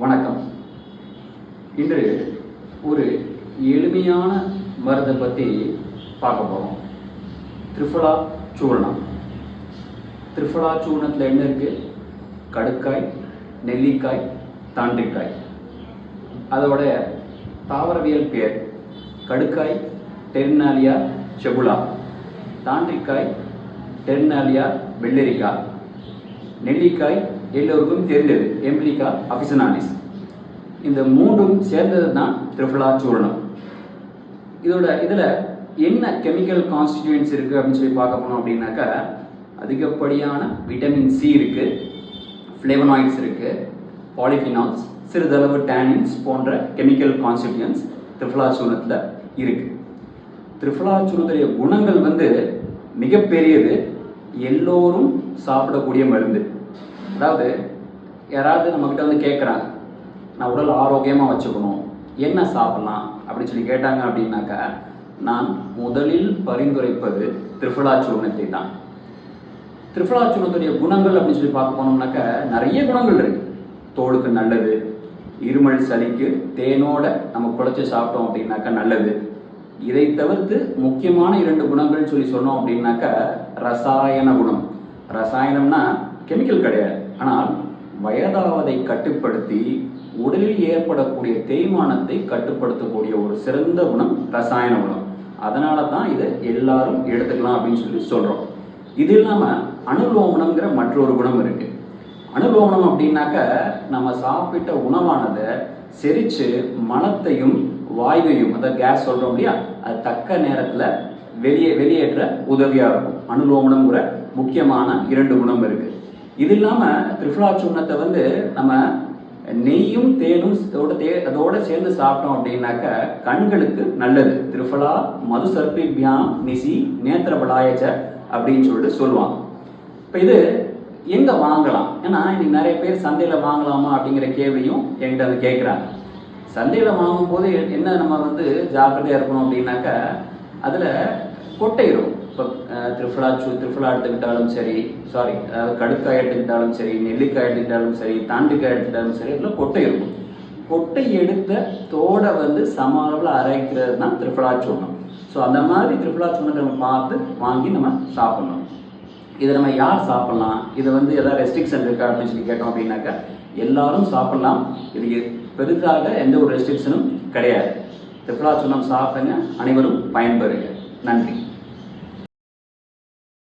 வணக்கம். இன்று ஒரு எளிமையான மருந்தை பற்றி பார்க்க போகிறோம் திரிஃபலா சூர்ணம் திரிஃபலா சூர்ணத்தில் என்ன இருக்குது கடுக்காய் நெல்லிக்காய் தாண்டிக்காய். அதோட தாவரவியல் பேர் கடுக்காய் டெர்னாலியா செபுலா தாண்டிக்காய் டெர்னாலியா வெள்ளரிக்காய். நெல்லிக்காய் எல்லோருக்கும் தெரிந்தது. எம்ப்ளிகா அபிசனாலிஸ். இந்த மூன்றும் சேர்ந்தது தான் திரிஃபலா சூரணம். இதோட இதில் என்ன கெமிக்கல் கான்ஸ்டிடியூன்ஸ் இருக்குது அப்படின்னு சொல்லி பார்க்க போனோம் அப்படின்னாக்கா அதிகப்படியான விட்டமின் சி இருக்குது ஃப்ளேவனாய்ட்ஸ் இருக்குது பாலிஃபினால்ஸ் சிறிதளவு டேனின்ஸ் போன்ற கெமிக்கல் கான்ஸ்டிடியூன்ஸ் திரிஃபலா சூரணத்தில் இருக்குது திரிஃபலா சூரணத்துடைய குணங்கள் வந்து மிகப்பெரியது. எல்லோரும் சாப்பிடக்கூடிய மருந்து. அதாவது யாராவது நம்மக்கிட்ட வந்து கேட்குறாங்க நான் உடல் ஆரோக்கியமாக வச்சுக்கணும் என்ன சாப்பிட்லாம்? அப்படின்னு சொல்லி கேட்டாங்க அப்படின்னாக்கா நான் முதலில் பரிந்துரைப்பது திரிஃபலா சூர்ணத்தை தான். திரிஃபலா சூர்ணத்துடைய குணங்கள் அப்படின்னு சொல்லி பார்க்க போனோம்னாக்கா நிறைய குணங்கள் இருக்கு. தோலுக்கு நல்லது இருமல் சளிக்கு தேனோட நம்ம குழச்சி சாப்பிட்டோம் அப்படின்னாக்கா நல்லது. இதை தவிர்த்து முக்கியமான இரண்டு குணங்கள்னு சொல்லி சொன்னோம் அப்படின்னாக்கா ரசாயன குணம். ரசாயனம்னா கெமிக்கல் கிடையாது. ஆனால் வயதாவதை கட்டுப்படுத்தி உடலில் ஏற்படக்கூடிய தேய்மானத்தை கட்டுப்படுத்தக்கூடிய ஒரு சிறந்த குணம் ரசாயன குணம். அதனால தான் இதை எல்லாரும் எடுத்துக்கலாம் அப்படின்னு சொல்லி சொல்கிறோம் இது இல்லாமல் அனுலோமனம்ங்கிற மற்றொரு குணம் இருக்குது அனுலோமனம் அப்படின்னாக்க நம்ம சாப்பிட்ட உணவானதை செரித்து மனத்தையும் வாயுவையும் அதாவது கேஸ் சொல்கிறோம் இல்லையா? அது தக்க நேரத்தில் வெளியே வெளியேற்ற உதவியாக இருக்கும். அனுலோமனம்ங்கிற முக்கியமான இரண்டு குணம் இருக்குது இது இல்லாமல் திரிஃபலா சூர்ணத்தை வந்து நம்ம நெய்யும் தேனும் அதோட தே அதோட சேர்ந்து சாப்பிட்டோம் அப்படின்னாக்க கண்களுக்கு நல்லது. திரிஃபலா மது சர்பிபியாம் நிசி நேத்திரபலாயச்ச அப்படின்னு சொல்லிட்டு சொல்லுவாங்க. இப்போ இது எங்கே வாங்கலாம்? ஏன்னா இன்னைக்கு நிறைய பேர் சந்தையில் வாங்கலாமா அப்படிங்கிற கேள்வியும் என்கிட்ட வந்து கேட்குறாங்க. சந்தையில் வாங்கும்போது என்ன நம்ம வந்து ஜாக்கிரதையாக இருக்கணும் அப்படின்னாக்க அதில் கொட்டை இருக்கும் இப்போ திருஃபலா சூ திருஃபலா எடுத்துக்கிட்டாலும் சரி சாரி கடுக்காய் எடுத்துக்கிட்டாலும் சரி நெல்லிக்காய் எடுத்துக்கிட்டாலும் சரி தாண்டிக்காய் எடுத்துக்கிட்டாலும் சரி எல்லாம் கொட்டை இருக்கும். கொட்டை எடுத்த தோடை வந்து சம அளவில் அரைக்கிறது தான் திருஃபலா சூர்ணம் ஸோ அந்த மாதிரி திருஃபலா சூர்ணத்தை நம்ம பார்த்து வாங்கி நம்ம சாப்பிட்ணும். இதை நம்ம யார் சாப்பிட்லாம்? இதை வந்து எதாவது ரெஸ்ட்ரிக்ஷன் இருக்கா அப்படின்னு சொல்லி கேட்டோம் அப்படின்னாக்கா எல்லாரும் சாப்பிட்லாம். இதுக்கு பெருசாக எந்த ஒரு ரெஸ்ட்ரிக்ஷனும் கிடையாது. திருஃபலா சூர்ணம் சாப்பிடுங்க அனைவரும் பயன்பெறுங்க. நன்றி